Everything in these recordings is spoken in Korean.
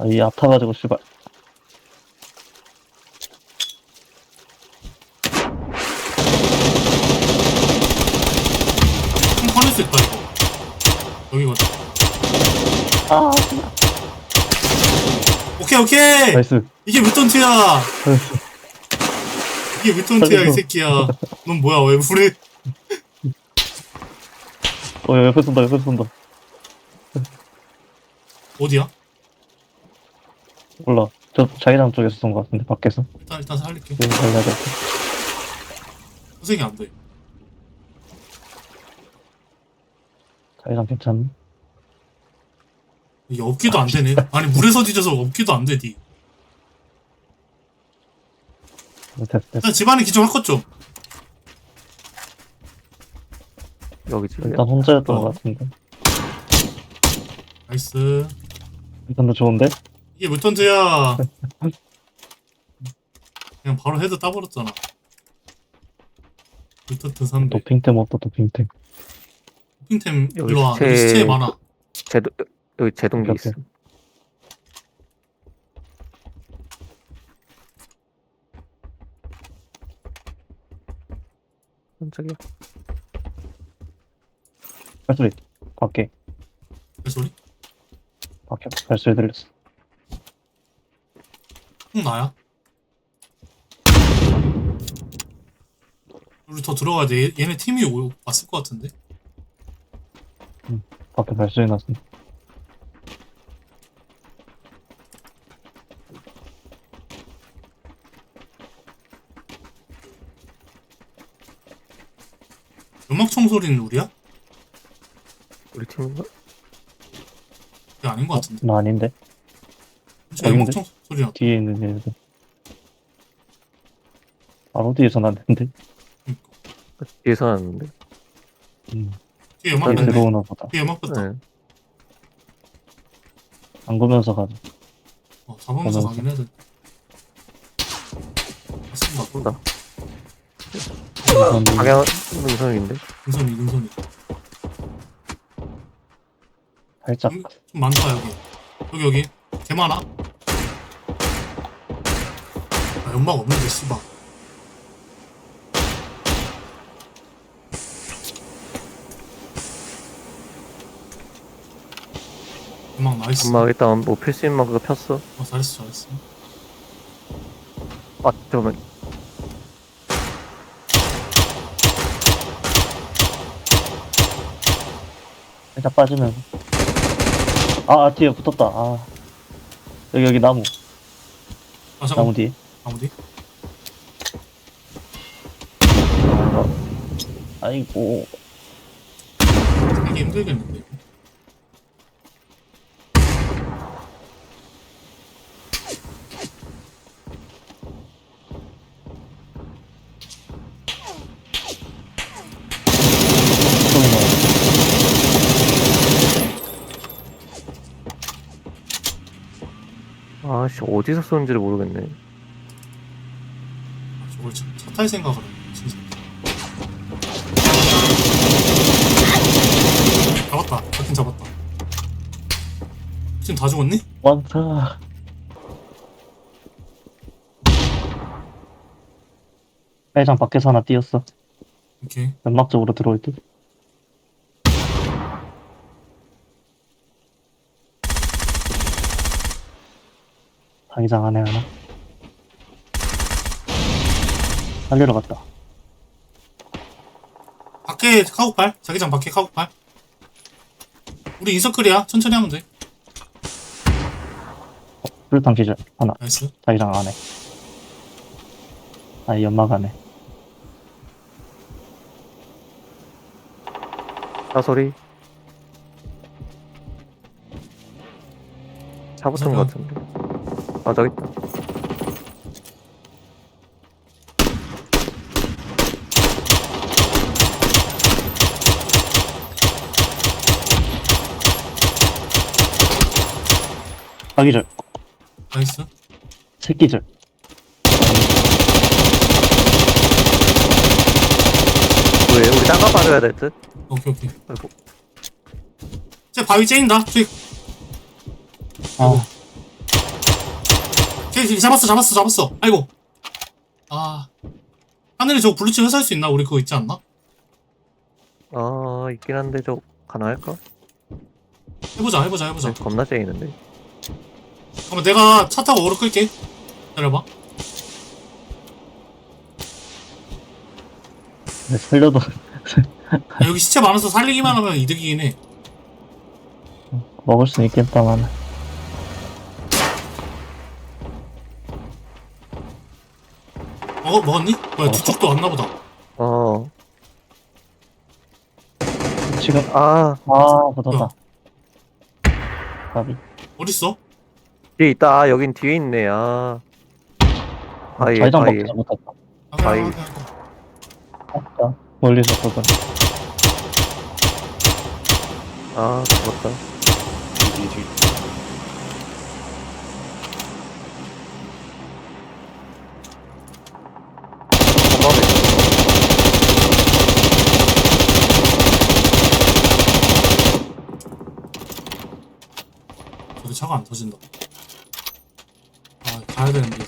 아, 이 아파가지고 씨발. 이거 아, 오케이 오케이 나이스. 이게 뮤턴트야 나이스. 이게 뮤턴트야 이 새끼야 넌 뭐야 왜 불에 어, 야, 옆에 쏜다, 옆에 쏜다. 어디야? 몰라. 저 자기장 쪽에서 쏜 것 같은데, 밖에서. 일단 일단 살릴게 여기 살려야 돼. 선생이 안 돼 자기장 괜찮네. 이게 업기도 안 되네 아니 물에서 뒤져서 업기도 안 되디 됐어, 됐어. 일단 집안에 기존 할것 좀 여기 집이야. 일단 혼자였던 어. 것 같은데. 나이스 일단도 좋은데? 이게 뮤턴트야 그냥 바로 헤드 따버렸잖아 뮤턴트 3대 도핑템 없다, 도핑템. 쇼핑템 여기 일로와 시체- 여기 시체 많아 제동 여기 제동기 있어. 깜짝이야. 발소리. 밖에. 그 소리? 밖에 발소리 들렸어. 형 나야? 우리 더 들어가야 돼 얘, 얘네 팀이 오, 왔을 것 같은데 밖에 발소리 났어. 음악총 소리는 우리야? 우리 팀인가? 그게 아닌 것 같은데 나 아닌데? 저 아닌데? 음악총 소리야 뒤에 있는 애들. 바로 뒤에서 났는데? 뒤에서 왔는데. 음. 뒤에 음악 뒤에 네. 듣네 들어오나 보다. 뒤에 음악 듣다 네. 잠그면서 가자. 어, 잡으면서 보면서. 가긴 해야 돼 맞습니다 쏜다. 우선 방향 능선인데. 능선이 능선이 살짝. 음, 좀 많다 여기 여기 여기 개 많아 아 연막 없는데 씨발 연막 나이스 엄마 일단 뭐 필수 인마 그거 폈어. 어 잘했어 잘했어 아 잠깐만. 살짝 빠지면서. 아, 아, 뒤에 붙었다. 아. 여기, 여기 나무. 아 잠깐 나무 뒤에. 나무 뒤 아이고. 이게 힘들겠는데. 아씨 어디서 쏘는지를 모르겠네. 차탈 생각을 해 진짜 잡았다 잡긴 잡았다 지금 다 죽었니? 많다. 회장 밖에서 하나 뛰었어. 오케이 연막 쪽으로 들어올 듯. 자기장 안에 하나. 살리러 갔다. 밖에 카고팔 자기장 밖에 카고팔 우리 인서클이야 천천히 하면 돼 불탄 기절 하나. 나이스 자기장 안에. 아니 연막 안에. 차 소리. 차 붙은 것 같은데. 아 저기 있다. 자기절. 나이스 새끼절. 왜 우리 땅가 빠져야 될 듯? 오케이 오케이 아이고. 쟤 바위 째인다 저기 아. 오케이, 잡았어, 잡았어, 잡았어. 아이고. 아. 하늘에 저 블루칩 회수할 수 있나? 우리 그거 있지 않나? 아 있긴 한데 저 가능할까? 해보자, 해보자, 해보자. 겁나 째이는데 잠깐만, 내가 차 타고 오로 끌게. 기다려봐. 네, 살려도 야, 여기 시체 많아서 살리기만 하면 이득이긴 해. 먹을 수 있겠다만. 먹어, 먹었니? 뭐야, 뒤쪽도 왔나 보다. 어 지금, 아, 아, 붙었다. 가비. 어딨어? 뒤에 있다. 아, 여긴 뒤에 있네. 아. 자기장 바위에. 먹자 못했다. 아, 아이. 아. 아까 멀리서 그거. 아, 죽었다. 저기 차가 안 터진다. 아, 가야 되는데.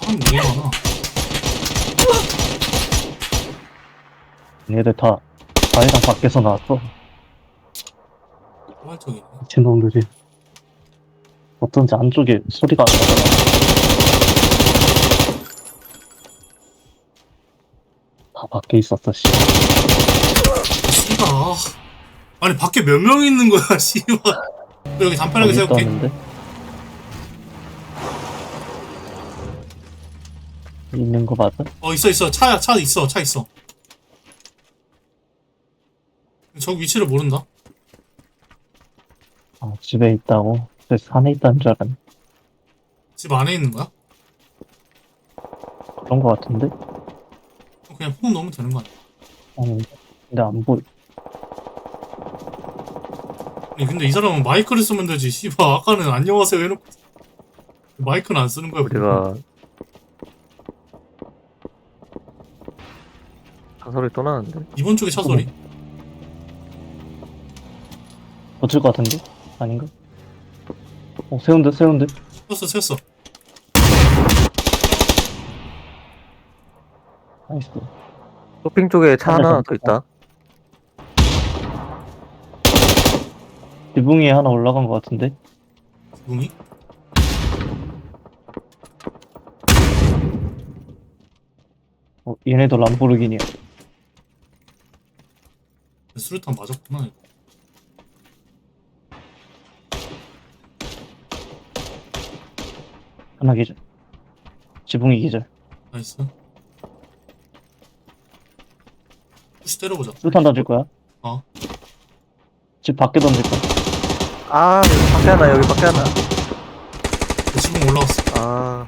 사람 너무 많아. 얘들 다 자기장 밖에서 나왔어. 포괄적이네. 미친놈들이. 어쩐지 안쪽에 소리가 안 나잖아. 다 밖에 있었어, 씨. 씨발. 아. 아니, 밖에 몇 명 있는 거야, 씨발. 여기 단편하게 어디 세울게. 있었는데? 있는 거 맞아? 어, 있어, 있어. 차, 차 있어, 차 있어. 저기 위치를 모른다. 아, 집에 있다고? 그래서 산에 있다는 줄 알았네. 집 안에 있는 거야? 그런 거 같은데? 그냥 폭 넣으면 되는 거 아니야? 아니, 근데 안 보여. 아니, 근데 이 사람은 마이크를 쓰면 되지. 씨발, 아까는 안녕하세요 해놓고. 마이크는 안 쓰는 거야. 우리가. 사소리 또 나는데? 이번 쪽에 차 소리. 버틸 것 같은데? 아닌가? 어, 세운데, 세운데? 세웠어, 세웠어. 나이스. 쇼핑 쪽에 차 하나 더 있다. 지붕 위에 하나 올라간 것 같은데? 붕이? 어, 얘네도 람보르기니야. 수류탄 맞았구나, 이거. 하나 기절. 지붕이 기절. 나이스. 푸시 때려보자. 수탄 던질 거야? 어. 집 밖에 던질 거야? 아, 여기 밖에 하나, 여기 밖에 하나. 지금 올라왔어. 아,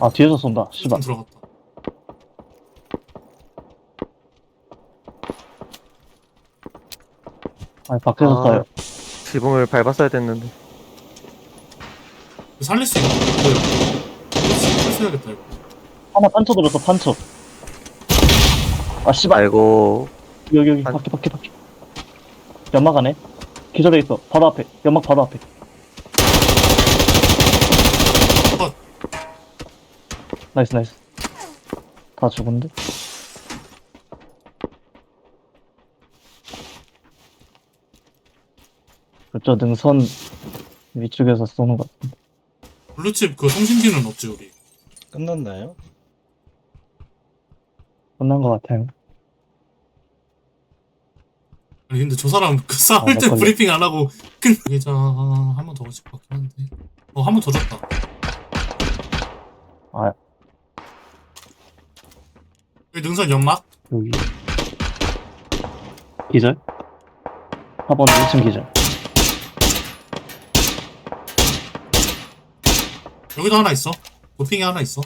아, 뒤에서 쏜다. 수류탄 들어갔다. 아니, 밖에서 아. 쏴요. 지붕을 밟았어야 됐는데. 살릴 수 있나? 뭐야? 살려야겠다, 이거. 하나 판초 들었어, 판초. 아, 씨발. 아이고, 여기, 여기, 밖에, 밖에. 연막 안에. 기절해 있어. 바로 앞에. 연막 바로 앞에. 컷. 나이스, 나이스. 다 죽은데? 그저 능선 위쪽에서 쏘는 것 같은데. 블루칩 그 통신기는 없지, 우리. 끝났나요? 끝난 것 같아요. 아니, 근데 저 사람 그 싸울 어, 때 막걸리. 브리핑 안 하고 끝. 여기자, 한번더 오실 것 같긴 한데. 어, 한 번 더 줬다. 아. 여기 능선 연막? 여기. 기절? 4번 1층 기절. 여기도 하나 있어. 도핑이 하나 있어.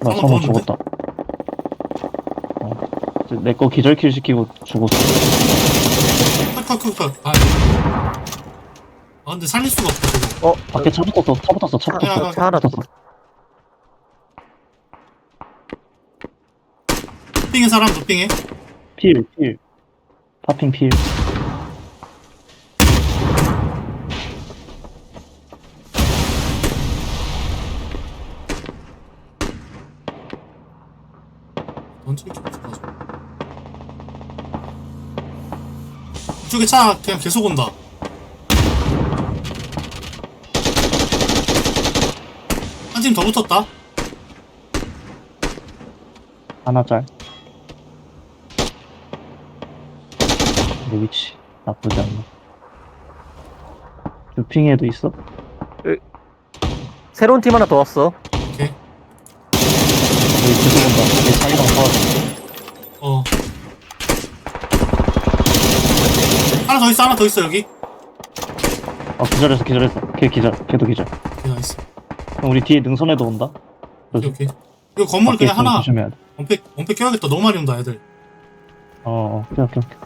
나 한번 성우 더 죽었다. 어. 내거 기절킬 시키고 죽었어. 컷컷컷컷. 아, 아, 근데 살릴 수가 없다, 저거. 어, 밖에 차 붙었어, 차 붙었어, 차 야, 야, 붙었어. 야, 차 하나 더. 붙었어. 사람 노핑해. 필, 필. 파핑 필. 던질 게 없어 이쪽에 차 그냥 계속 온다. 한 팀 더 붙었다. 하나 짤. 내 위치. 나쁘지 않네. 루핑에도 있어? 새로운 팀 하나 더 왔어. 오케이. 여기 계속 온다. 내 자기랑 도와줘. 어. 하나 더 있어, 하나 더 있어, 여기. 아, 기절했어, 기절했어. 걔 기절. 걔도 기절. 오케이, 나이스. 그럼 우리 뒤에 능선에도 온다? 오케이, 오케이. 이거 건물 그냥 하나, 조심해야 돼. 원팩, 원팩 껴야겠다. 너무 많이 온다, 애들. 어, 어, 오케이, 오케이, 오케이.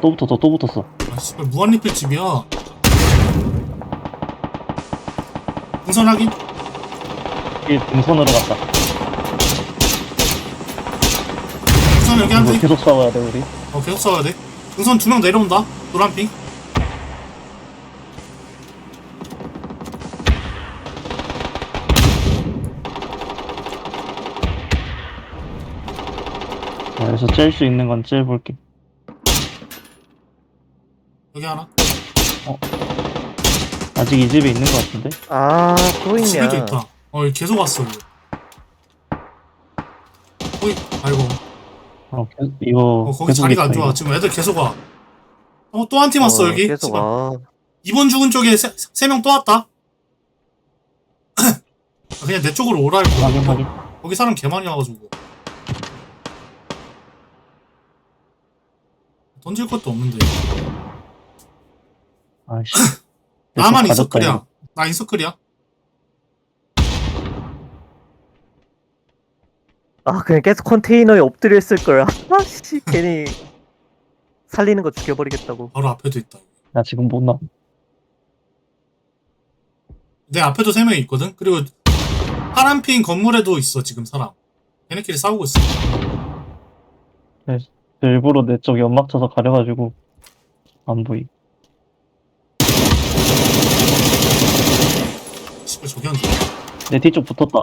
또 붙었어, 또 붙었어. 아, 씨발, 무한리필 집이야. 풍선 확인? 이 능선으로 갔다. 풍선 여기 한 이거 대. 계속 싸워야 돼, 우리. 어, 계속 싸워야 돼. 풍선 두 명 내려온다. 노란핑. 자, 여기서 짤수 있는 건 짤볼게. 여기 하나. 아직 이 집에 있는 것 같은데? 아, 또 있냐. 집에도 있다. 어, 여기 계속 왔어, 이거. 어이, 아이고. 어, 계- 이거. 어, 거기 계속 자리가 안 있다, 좋아. 이거. 지금 애들 계속 와. 어, 또 한 팀 왔어, 어, 여기. 계속. 와. 2번 죽은 쪽에 세 명 또 왔다. 그냥 내 쪽으로 오라 할 확인, 거야. 확인. 거기 사람 개 많이 와가지고. 던질 것도 없는데. 아이씨. 나만 인서클이야. 나 인서클이야. 아, 그냥 계속 컨테이너에 엎드려 있을 거야. 아씨, 괜히 살리는 거 죽여버리겠다고. 바로 앞에도 있다. 나 지금 못 나. 내 앞에도 세 명이 있거든. 그리고 파란핑 건물에도 있어 지금 사람. 걔네끼리 싸우고 있어. 일부러 내 쪽 연막 쳐서 가려가지고. 안 보이. 씨발 저기 앉아. 내 뒤쪽 붙었다.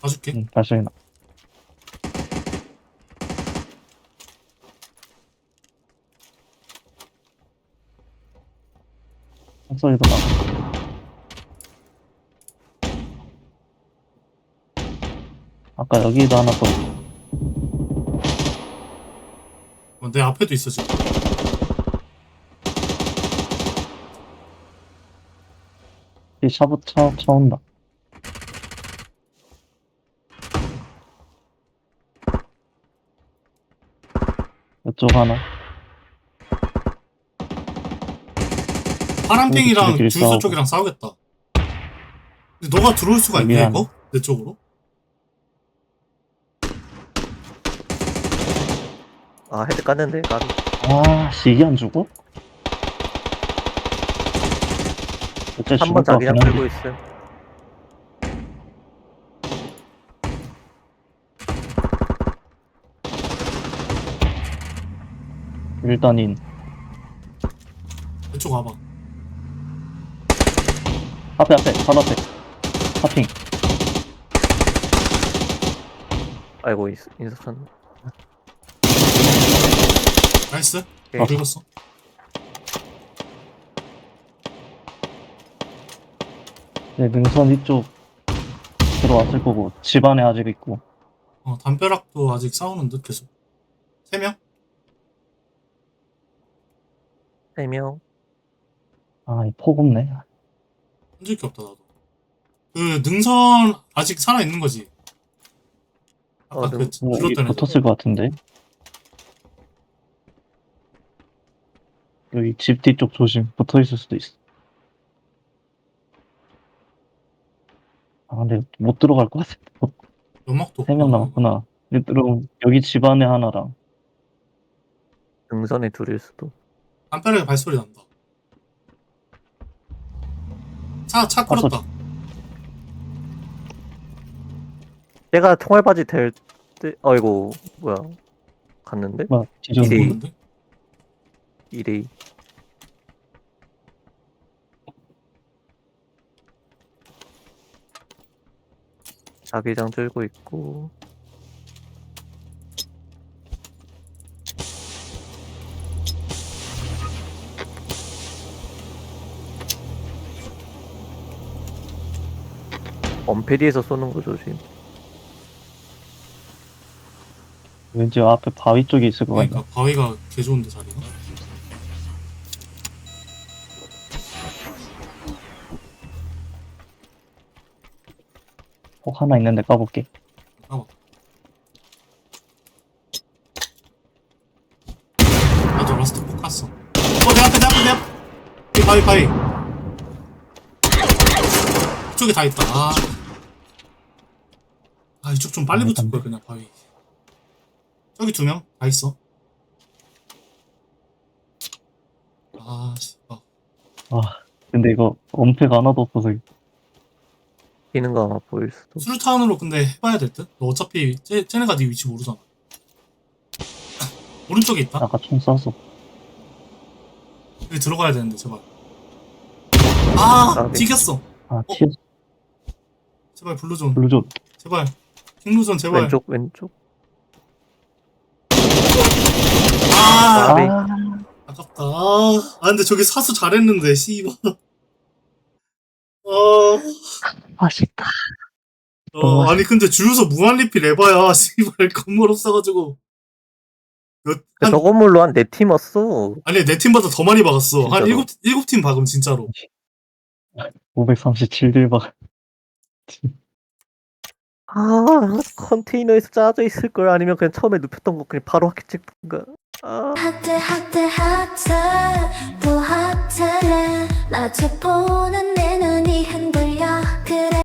봐줄게. 응, 발소리 나. 소리도 나. 아까 여기도 하나 더. 어, 내 앞에도 있어 지금. 이 샤브 차, 차 온다. 쪽 하나. 파란핑이랑 주유소 싸우고. 쪽이랑 싸우겠다. 근데 너가 들어올 수가 있냐 미안. 이거? 내 쪽으로? 아, 헤드 깠는데? 나도. 아, 씨, 이게 안 죽어? 어째 죽을 한번것 자기장 같긴 들고. 있음. 일단인. 이쪽 와봐. 앞에, 앞에, 바로 앞에. 파핑. 아이고, 인- 인석천. 나이스. 오케이. 어, 긁었어. 네, 능선 이쪽 들어왔을 거고, 집 안에 아직 있고. 어, 담벼락도 아직 싸우는 듯 계속. 세 명? 세 명. 아, 이 폭 없네. 던질 게 없다 나도. 그 능선 아직 살아 있는 거지. 아까 어, 그 능- 뭐, 여기 들었던 애들. 붙었을 것 같은데. 여기 집 뒤쪽 조심. 붙어 있을 수도 있어. 아, 근데 못 들어갈 것 같아. 연막도 세 명 없고. 남았구나. 여기 들어 여기 집 안에 하나랑. 능선에 둘일 수도. 담벼락에 발소리 난다. 차, 차 끌었다. 내가 총알바지 될 때, 아이고, 뭐야. 갔는데? 뭐 이리. 보는데? 2대2. 자기장 들고 있고. 엄페리에서 쏘는 거 조심. 왠지 앞에 바위 쪽에 있을 것 같네. 그러니까 바위가 개 좋은데 자리가. 폭 하나 있는데 까볼게. 까봐. 나도 라스트 폭 갔어. 어, 내 앞에, 내 앞에, 내 앞에. 이 바위, 바위. 이쪽에 다 있다. 아. 아, 이쪽 좀 빨리 아, 붙을 안 거야, 그냥 바위. 저기 두 명 다 있어. 아, 씨. 아, 아 근데 이거 엄폐가 하나도 없어서 뛰는 거 아마 보일 수도. 수류탄으로 근데 해봐야 될 듯? 너 어차피 쟤, 쟤네가 네 위치 모르잖아. 오른쪽에 있다? 아까 총 쐈어. 여기 들어가야 되는데 제발 아 아, 네. 튀겼어 아치 제발 블루존 블루존. 제발 킹루존 제발 왼쪽, 왼쪽. 아 아, 네. 아 아깝다 아, 아 근데 저기 사수 잘했는데 씨발 아, 아쉽다. 어, 아니 근데 주유소 무한리필 에바야 씨발 건물 없어가지고 몇, 그 한, 저 건물로 한 네 팀 왔어. 아니 내 팀보다 더 많이 박았어 한 진짜로? 일곱 일곱 팀 박음 진짜로 537딜 박. 아, 컨테이너에서 짜져 있을 걸 아니면 그냥 처음에 눕혔던 거 그냥 바로 확 찍던가. 아, 하트 하트 하트 또 하트래 낮에 보는